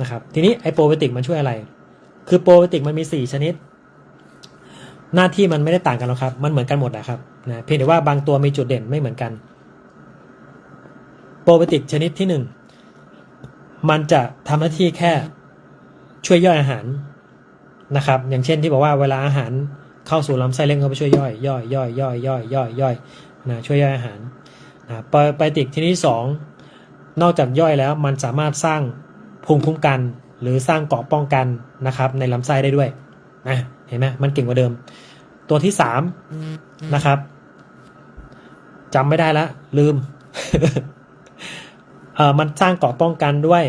นะครับ ทีนี้ไอโปรไบติกมันช่วยอะไร คือโปรไบติกมันมี 4 ชนิด หน้าที่มันไม่ได้ต่างกันหรอกครับ มันเหมือนกันหมดนะครับนะเพียงแต่ว่าบางตัวมีจุดเด่นไม่เหมือนกัน โปรไบติกชนิดที่หนึ่งมันจะทำหน้าที่แค่ช่วยย่อยอาหารนะครับ อย่างเช่นที่บอกว่าเวลาอาหารเข้าสู่ลำไส้เล่นเข้าไปช่วยย่อยย่อยย่อยย่อยย่อยย่อยย่อยนะช่วยย่อยอาหารนะโปรไบติกชนิดที่สองนอกจากย่อยแล้วมันสามารถสร้าง ภูมิคุ้มกัน หรือสร้างเกราะป้องกันนะครับ ในลำไส้ได้ด้วยนะเห็นไหมมันเก่งกว่าเดิม ตัวที่สามนะครับจำไม่ได้ละลืมเออมันสร้างเกราะป้องกันด้วย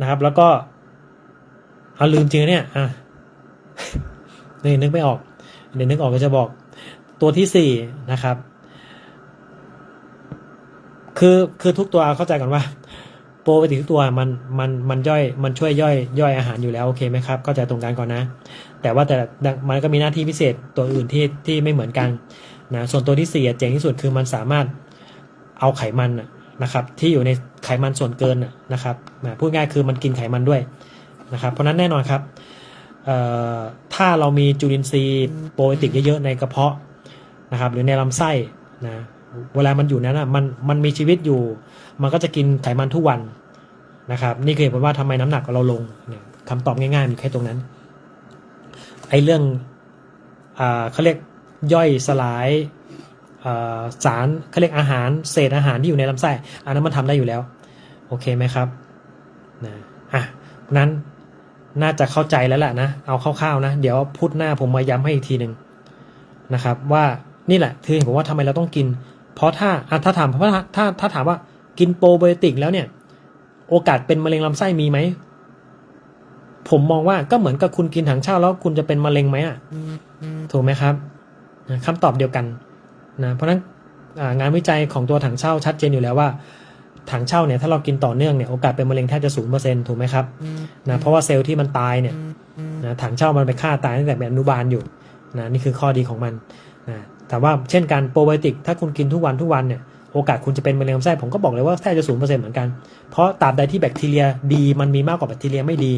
นะครับ แล้วก็เอาลืมจริงนะเนี่ยอะนี่นึกไม่ออก เดี๋ยวนึกออกก็จะบอก ตัวที่สี่นะครับ คือคือทุกตัวเข้าใจกันว่า โปรไบโอติกทุกตัวมันมันมันย่อยมันช่วยย่อยย่อยอาหารอยู่แล้วโอเคไหมครับเข้าใจตรงกันก่อนนะ แต่ว่าแต่มันก็มีหน้าที่พิเศษตัวอื่นที่ที่ไม่เหมือนกันนะส่วนตัวที่สี่เจ๋งที่สุดคือมันสามารถเอาไขมันนะครับที่อยู่ในไขมันส่วนเกินนะครับนะพูดง่ายคือมันกินไขมันด้วยนะครับเพราะนั้นแน่นอนครับถ้าเรามีจุลินทรีย์โปรไบโอติกเยอะๆในกระเพาะนะครับหรือในลำไส้นะ เวลามันอยู่นั้นอะมันมันมีชีวิตอยู่ มันก็จะกินไขมันทุกวันนะครับ นี่คือเหตุผลว่าทำไมน้ำหนักเราลงเนี่ยคำตอบง่ายๆมีแค่ตรงนั้น ไอ้เรื่องอ่าเขาเรียกย่อยสลายสารเขาเรียกอาหารเศษอาหารที่อยู่ในลำไส้อันนั้นมันทำได้อยู่แล้ว โอเคไหมครับนะอะนั้นน่าจะเข้าใจแล้วแหละนะ เอาคร่าวๆนะ เดี๋ยวพุธหน้าผมมาย้ำให้อีกทีหนึ่งนะครับ ว่านี่แหละคือผมว่าทำไมเราต้องกิน เพราะถ้าอะถ้าถามเพราะถ้าถ้าถ้าถามว่ากินโปรไบโอติกแล้วเนี่ย โอกาสเป็นมะเร็งลำไส้มีไหม ผมมองว่าก็เหมือนกับคุณกินถังเช่าแล้วคุณจะเป็นมะเร็งไหมอะถูกไหมครับนะคำตอบเดียวกันนะเพราะฉะนั้นอ่างานวิจัยของตัวถังเช่าชัดเจนอยู่แล้วว่า ถังเช่าเนี่ยถ้าเรากินต่อเนื่องเนี่ยโอกาสเป็นมะเร็งแทบจะศูนย์เปอร์เซ็นต์ถูกไหมครับนะเพราะว่าเซลล์ที่มันตายเนี่ยนะถังเช่ามันไปฆ่าตายตั้งแต่เป็นอนุบาลอยู่นะนี่คือข้อดีของมันนะ แต่ว่าเช่นการโปรไบโอติกถ้าคุณกินทุกวันทุกวันเนี่ยโอกาสคุณจะเป็นมะเร็งลำไส้ผมก็บอกเลยว่าแทบจะศูนย์เปอร์เซ็นต์เหมือนกัน เพราะตราบใดที่แบคทีเรียดีมันมีมากกว่าแบคทีเรียไม่ดี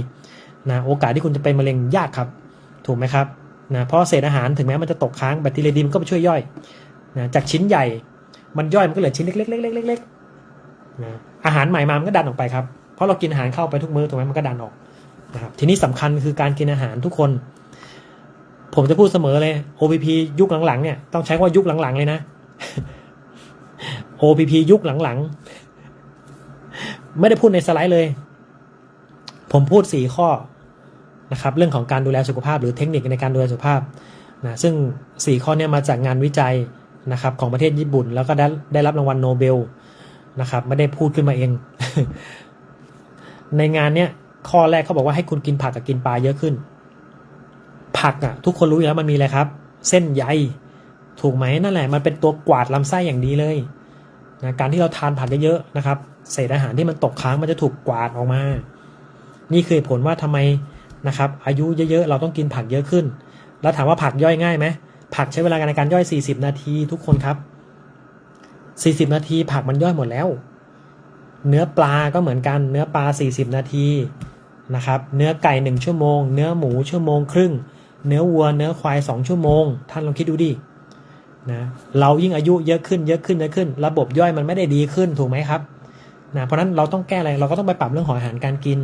นะโอกาสที่คุณจะเป็นมะเร็งยากครับ ถูกไหมครับนะเพราะเศษอาหารถึงแม้มันจะตกค้างแบคทีเรียดีมันก็ไปช่วยย่อยนะจากชิ้นใหญ่มันย่อยมันก็เหลือชิ้นเล็กๆๆๆๆนะอาหารใหม่มามันก็ดันออกไปครับเพราะเรากินอาหารเข้าไปทุกมื้อถูกไหมมันก็ดันออกนะครับทีนี้สำคัญคือการกินอาหารทุกคน ผมจะพูดเสมอเลย OPP ยุคหลังๆเนี่ยต้องใช้ว่ายุคหลังๆเลยนะ OPP ยุคหลังๆไม่ได้พูดในสไลด์เลย ผมพูดสี่ข้อนะครับ เรื่องของการดูแลสุขภาพ หรือเทคนิคในการดูแลสุขภาพนะซึ่งสี่ข้อเนี้มาจากงานวิจัยนะครับ ของประเทศญี่ปุ่น แล้วก็ได้ได้รับรางวัลโนเบลนะครับ ไม่ได้พูดขึ้นมาเอง ในงานเนี้ยข้อแรกเขาบอกว่าให้คุณกินผักกับกินปลาเยอะขึ้น ผักอะ ทุกคนรู้อยู่แล้วมันมีอะไรครับ เส้นใยถูกไหมนั่นแหละมันเป็นตัวกวาดลำไส้อย่างดีเลยนะการที่เราทานผักเยอะๆนะครับ เศษอาหารที่มันตกค้างมันจะถูกกวาดออกมา นี่คือผลว่าทำไมนะครับ อายุเยอะๆ เราต้องกินผักเยอะขึ้น แล้วถามว่าผักย่อยง่ายไหมผักใช้เวลาในการย่อย 40 นาทีทุกคนครับ 40 นาทีผักมันย่อยหมดแล้ว เนื้อปลาก็เหมือนกันเนื้อปลา 40 นาทีนะครับ เนื้อไก่ 1 ชั่วโมง เนื้อหมูชั่วโมงครึ่ง เนื้อวัวเนื้อควาย2ชั่วโมง ท่านลองคิดดูดินะเรายิ่งอายุเยอะขึ้นเยอะขึ้นเยอะขึ้น ระบบย่อยมันไม่ได้ดีขึ้นถูกไหมครับนะเพราะฉะนั้นเราต้องแก้อะไรเราก็ต้องไปปรับเรื่องของอาหารการกิน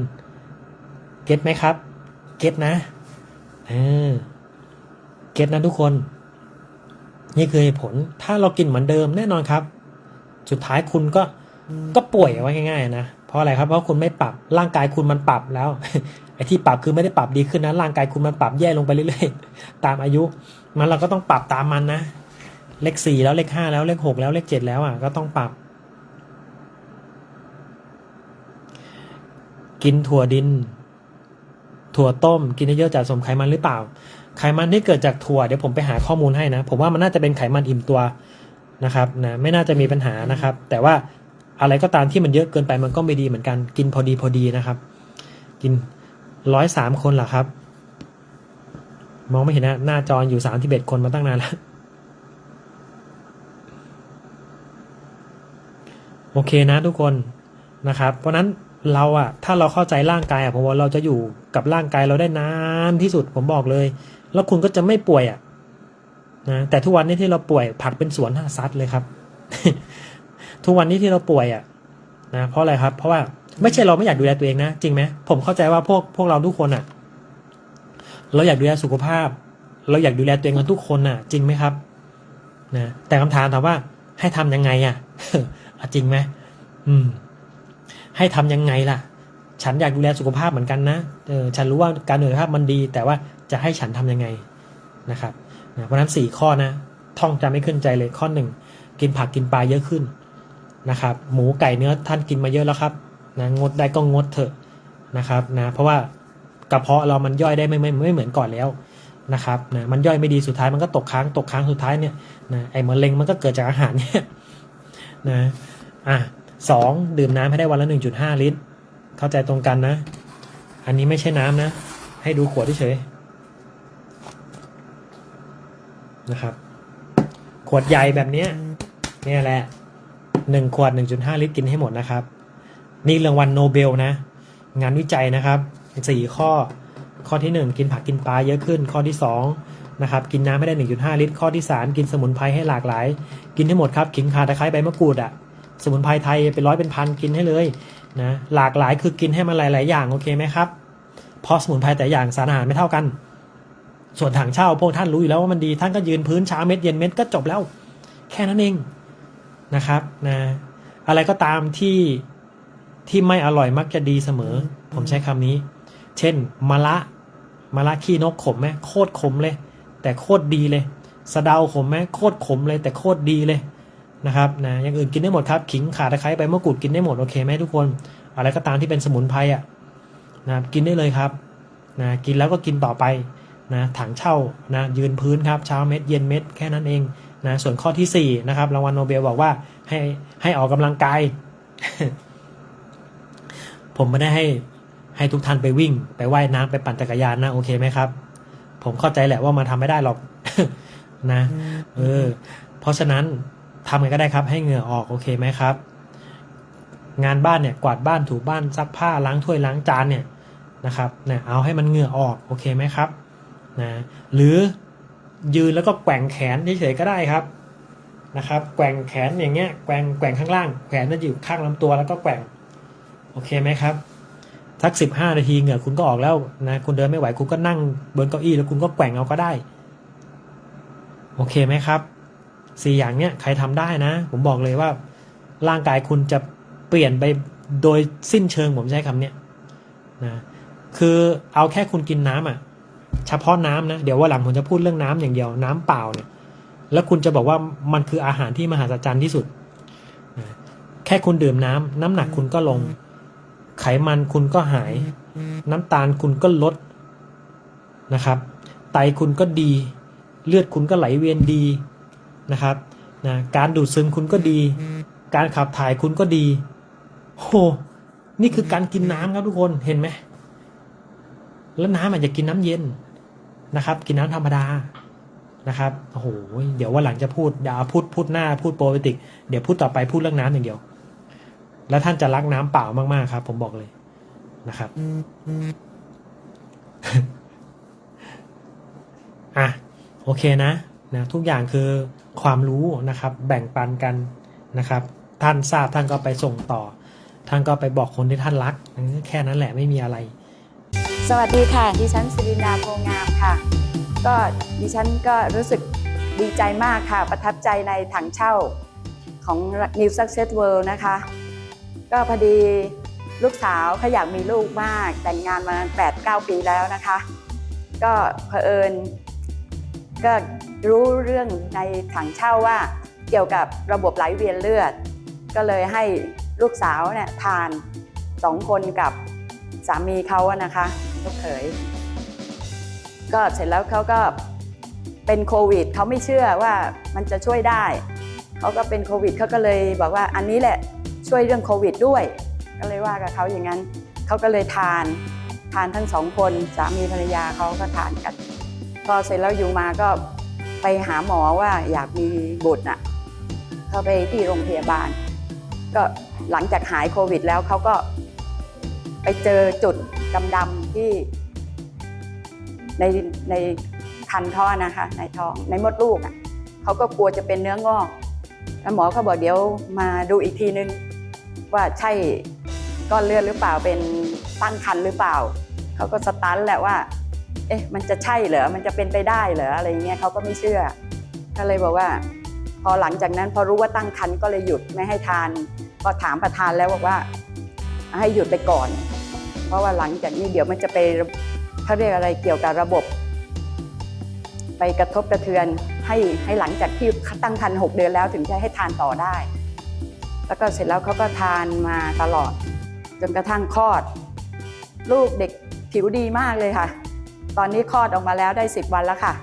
เก็ตไหมครับเก็ตนะเออเก็ตนะทุกคน นี่คือเหตุผลถ้าเรากินเหมือนเดิมแน่นอนครับ สุดท้ายคุณก็ก็ป่วยไว้ง่ายๆนะเพราะอะไรครับเพราะคุณไม่ปรับร่างกายคุณมันปรับแล้ว อ้ที่ปรับคือไม่ได้ปรับดีขึ้นนะร่างกายคุณมันปรับแย่ลงไปเรื่อยๆ ตามอายุ มันเราก็ต้องปรับตามมันนะ เลขสี่แล้วเลขห้าแล้วเลขหกแล้วเลขเจ็ดแล้วอะก็ต้องปรับ กินถั่วดิน ถั่วต้ม กินเยอะๆจะสมไขมันหรือเปล่า ไขมันที่เกิดจากถั่วเดี๋ยวผมไปหาข้อมูลให้นะ ผมว่ามันน่าจะเป็นไขมันอิ่มตัวนะครับนะไม่น่าจะมีปัญหานะครับ แต่ว่าอะไรก็ตามที่มันเยอะเกินไปมันก็ไม่ดีเหมือนกัน กินพอดีพอดีนะครับ กิน ร้อยสามคนเหรอครับ มองไม่เห็นนะ หน้าจออยู่สามที่เบ็ดคนมาตั้งนานแล้ว โอเคนะทุกคนนะครับ เพราะนั้นเราอะถ้าเราเข้าใจร่างกายอะผมว่าเราจะอยู่กับร่างกายเราได้นานที่สุดผมบอกเลย แล้วคุณก็จะไม่ป่วยอะนะแต่ทุกวันนี้ที่เราป่วยผักเป็นสวนห้าซัดเลยครับ ทุกวันนี้ที่เราป่วยอะนะเพราะอะไรครับ เพราะว่า ไม่ใช่เราไม่อยากดูแลตัวเองนะ จริงไหมผมเข้าใจว่าพวกพวกเราทุกคนอะเราอยากดูแลสุขภาพ เราอยากดูแลตัวเองกันทุกคนน่ะ จริงไหมครับนะแต่คำถามถามว่าให้ทำยังไงอะ่ะจริงไหมอืม ให้ทำยังไงล่ะ ฉันอยากดูแลสุขภาพเหมือนกันนะเออฉันรู้ว่าการดูแลสุขภาพมันดี แต่ว่าจะให้ฉันทำยังไงนะครับนะเพราะนั้นสี่ข้อนะ ท่องจำไม่ขึ้นใจเลยข้อหนึ่งกินผักกินปลาเยอะขึ้นนะครับ หมูไก่เนื้อท่านกินมาเยอะแล้วครับ นะงดได้ก็งดเถอะนะครับนะเพราะว่ากระเพาะเรามันย่อยได้ไม่ไม่ไม่เหมือนก่อนแล้วนะครับนะมันย่อยไม่ดีสุดท้ายมันก็ตกค้างตกค้างสุดท้ายเนี่ยนะไอ้มะเร็งมันก็เกิดจากอาหารเนี่ยนะอะสองดื่มน้ำให้ได้วันละหนึ่งจุดห้าลิตร เข้าใจตรงกันนะ อันนี้ไม่ใช่น้ำนะ ให้ดูขวดเฉยนะครับ ขวดใหญ่แบบเนี้ยเนี่ยแหละหนึ่งขวดหนึ่งจุดห้าลิตรกินให้หมดนะครับ นี่รางวัลโนเบลนะ งานวิจัยนะครับสี่ข้อข้อที่หนึ่งกินผักกินปลาเยอะขึ้น ข้อที่สองนะครับกินน้ำไม่ได้หนึ่งจุดห้าลิตร ข้อที่สามกินสมุนไพรให้หลากหลาย กินให้หมดครับขิงข่าตะไคร้ใบมะกรูดอะสมุนไพรไทยเป็นร้อยเป็นพันกินให้เลยนะหลากหลายคือกินให้มันหลาย ๆ อย่างโอเคไหมครับเพราะสมุนไพรแต่อย่างสารอาหารไม่เท่ากัน ส่วนถังเช่าพวกท่านรู้อยู่แล้วว่ามันดีท่านก็ยืนพื้นเช้าเม็ดเย็นเม็ดก็จบแล้ว แค่นั้นเองนะครับนะอะไรก็ตามที่ ที่ไม่อร่อยมักจะดีเสมอ ผมใช้คำนี้ เช่นมะละมะละขี้นกขมไหมโคตรขมเลย แต่โคตรดีเลยสะเดาขมไหมโคตรขมเลย แต่โคตรดีเลยนะครับนะอย่างอื่นกินได้หมดครับขิงข่าตะไคร้ใบมะกรูดกินได้หมดโอเคไหมทุกคน อะไรก็ตามที่เป็นสมุนไพรอะนะกินได้เลยครับนะกินแล้วก็กินต่อไปนะถังเช่านะยืนพื้นครับเช้าเม็ดเย็นเม็ดแค่นั้นเองนะส่วนข้อที่4นะครับรางวัลโนเบลบอกว่าให้ให้ออกกำลังกาย ผมไม่ได้ให้ให้ทุกท่านไปวิ่ง ไปไว่ายน้ำไปปั่นจักรยานนะโอเคไหมครับ ผมเข้าใจแหละว่ามันทำไม่ได้หรอกนะ เออ เพราะฉะนั้นทำไงก็ได้ครับ ให้เหงื่อออกโอเคไหมครับ งานบ้านเนี่ยกวาดบ้านถูบ้านซักผ้าล้างถ้วยล้างจานเนี่ยนะครับนะเอาให้มันเหงื่อออกโอเคไหมครับนะหรือยืนแล้วก็แกว่งแขนเฉยๆก็ได้ครับนะครับ แกว่งแขนอย่างเงี้ยแกว่งแกว่งข้างล่างแขนจะอยู่ข้างลำตัวแล้วก็แกว่ง โอเคไหมครับสักสิบห้านาทีเหงื่อคุณก็ออกแล้วนะคุณเดินไม่ไหวคุณก็นั่งบนเก้าอี้แล้วคุณก็แกว่งเอาก็ได้ โอเคไหมครับสี่อย่างเนี้ยใครทำได้นะ ผมบอกเลยว่า ร่างกายคุณจะเปลี่ยนไปโดยสิ้นเชิงผมใช้คำเนี้ยนะคือเอาแค่คุณกินน้ำอะ เฉพาะน้ำนะ เดี๋ยวว่าหลังผมจะพูดเรื่องน้ำอย่างเดียวน้ำเปล่าเนี่ย แล้วคุณจะบอกว่ามันคืออาหารที่มหัศจรรย์ที่สุดนะแค่คุณดื่มน้ำน้ำหนักคุณก็ลง ไขมันคุณก็หาย น้ำตาลคุณก็ลดนะครับ ไตคุณก็ดี เลือดคุณก็ไหลเวียนดีนะครับนะการดูดซึมคุณก็ดี การขับถ่ายคุณก็ดีโหนี่คือการกินน้ำครับทุกคนเห็นไหมแล้วน้ำอาจจะกินน้ำเย็นนะครับ กินน้ำธรรมดานะครับโอ้โหเดี๋ยวว่าหลังจะพูดเดี๋ยวพูดพูดหน้าพูดโปรไบติก เดี๋ยวพูดต่อไปพูดเรื่องน้ำอย่างเดียว แล้วท่านจะรักน้ำเปล่ามากๆครับ ผมบอกเลยนะครับอะโอเคนะนะทุกอย่างคือความรู้นะครับ แบ่งปันกันนะครับ ท่านทราบท่านก็ไปส่งต่อ ท่านก็ไปบอกคนที่ท่านรัก แค่นั้นแหละไม่มีอะไร สวัสดีค่ะ ดิฉันสิรินาโพงามค่ะ ก็ดิฉันก็รู้สึกดีใจมากค่ะ ประทับใจในถังเช่าของ New Success World นะคะ ก็พอดีลูกสาวเขาอยากมีลูกมาก แต่งงานมา8-9ปีแล้วนะคะ ก็เผอิญก็รู้เรื่องในถังเช่าว่าเกี่ยวกับระบบไหลเวียนเลือด ก็เลยให้ลูกสาวเนี่ยทานสองคนกับสามีเขาอะนะคะลูกเขยก็เสร็จแล้วเขาก็เป็นโควิดเขาไม่เชื่อว่ามันจะช่วยได้ เขาก็เป็นโควิดเขาก็เลยบอกว่าอันนี้แหละ ช่วยเรื่องโควิดด้วย ก็เลยว่ากับเขาอย่างนั้นเขาก็เลยทานทานทั้งสองคนสามีภรรยาเขาก็ทานกันพอเสร็จแล้วอยู่มาก็ไปหาหมอว่าอยากมีบุตรน่ะเขาไปที่โรงพยาบาล ก็หลังจากหายโควิดแล้วเขาก็ไปเจอจุดดำๆที่ในในคันท่อนะคะในท้องในมดลูกอะเขาก็กลัวจะเป็นเนื้องอกแล้วหมอเขาบอกเดี๋ยวมาดูอีกทีนึง ว่าใช่ก้อนเลือดหรือเปล่าเป็นตั้งคันหรือเปล่า เขาก็สตันแหละว่า เอ๊ะมันจะใช่เหรอมันจะเป็นไปได้เหรออะไรเงี้ยเขาก็ไม่เชื่อ ก็เลยบอกว่า พอหลังจากนั้นพอรู้ว่าตั้งครรภ์ก็เลยหยุดไม่ให้ทาน พอถามประธานแล้วบอกว่า ให้หยุดไปก่อน เพราะว่าหลังจากนี้เดี๋ยวมันจะไปเขาเรียกอะไรเกี่ยวกับระบบ ไปกระทบกระเทือนให้ให้หลังจากที่ตั้งครรภ์หกเดือนแล้วถึงจะให้ทานต่อได้ แล้วก็เสร็จแล้วเขาก็ทานมาตลอด จนกระทั่งคลอด ลูกเด็กผิวดีมากเลยค่ะ ตอนนี้คลอดออกมาแล้วได้ 10 วันแล้วค่ะ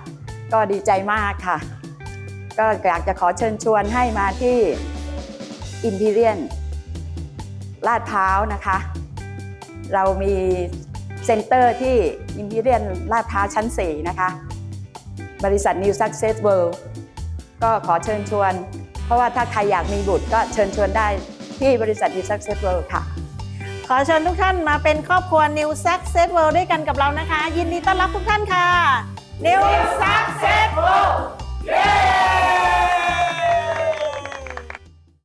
ก็ดีใจมากค่ะ ก็อยากจะขอเชิญชวนให้มาที่อิมพีเรียนลาดพร้าวนะคะ เรามีเซ็นเตอร์ที่อิมพีเรียนลาดพร้าวชั้น 4 นะคะ บริษัท New Success World ก็ขอเชิญชวน เพราะว่าถ้าใครอยากมีบุตรก็เชิญชวนได้ที่บริษัท New Success World ค่ะ ขอเชิญทุกท่านมาเป็นครอบครัว New Success World ด้วยกันกับเรานะคะ ยินดีต้อนรับทุกท่านค่ะ New Success World เ